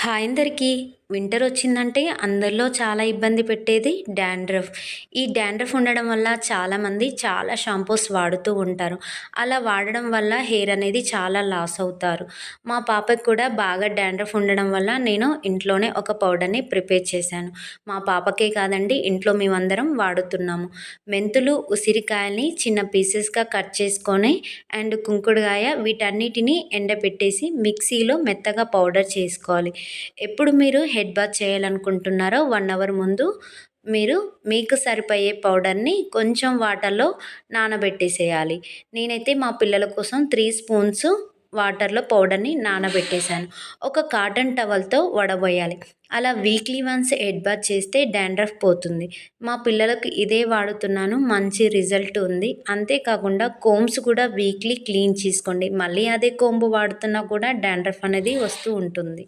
Hi అందరికీ winter వచ్చిందంటే అందరిలో చాలా ఇబ్బంది పెట్టేది డాండ్రఫ్. ఈ డాండ్రఫ్ ఉండడం వల్ల చాలామంది చాలా షాంపూస్ వాడుతూ ఉంటారు. అలా వాడడం వల్ల హెయిర్ అనేది చాలా లాస్ అవుతారు. మా పాపకు కూడా బాగా డాండ్రఫ్ ఉండడం వల్ల నేను ఇంట్లోనే ఒక పౌడర్ని ప్రిపేర్ చేశాను. మా పాపకే కాదండి ఇంట్లో మేమందరం వాడుతున్నాము. మెంతులు ఉసిరికాయల్ని చిన్న పీసెస్గా కట్ చేసుకొని అండ్ కుంకుడుగాయ వీటన్నిటిని ఎండబెట్టేసి మిక్సీలో మెత్తగా పౌడర్ చేసుకోవాలి. ఎప్పుడు మీరు హెడ్ బాత్ చేయాలనుకుంటున్నారో వన్ అవర్ ముందు మీరు మీకు సరిపోయే పౌడర్ని కొంచెం వాటర్లో నానబెట్టేసేయాలి. నేనైతే మా పిల్లల కోసం త్రీ స్పూన్స్ వాటర్లో పౌడర్ని నానబెట్టేశాను. ఒక కాటన్ టవల్తో వడబోయాలి. అలా వీక్లీ వన్స్ హెడ్ బాత్ చేస్తే డాండ్రఫ్ పోతుంది. మా పిల్లలకు ఇదే వాడుతున్నాను మంచి రిజల్ట్ ఉంది. అంతేకాకుండా కోమ్స్ కూడా వీక్లీ క్లీన్ చేసుకోండి. మళ్ళీ అదే కోంబు వాడుతున్నా కూడా డాండ్రఫ్ అనేది వస్తూ ఉంటుంది.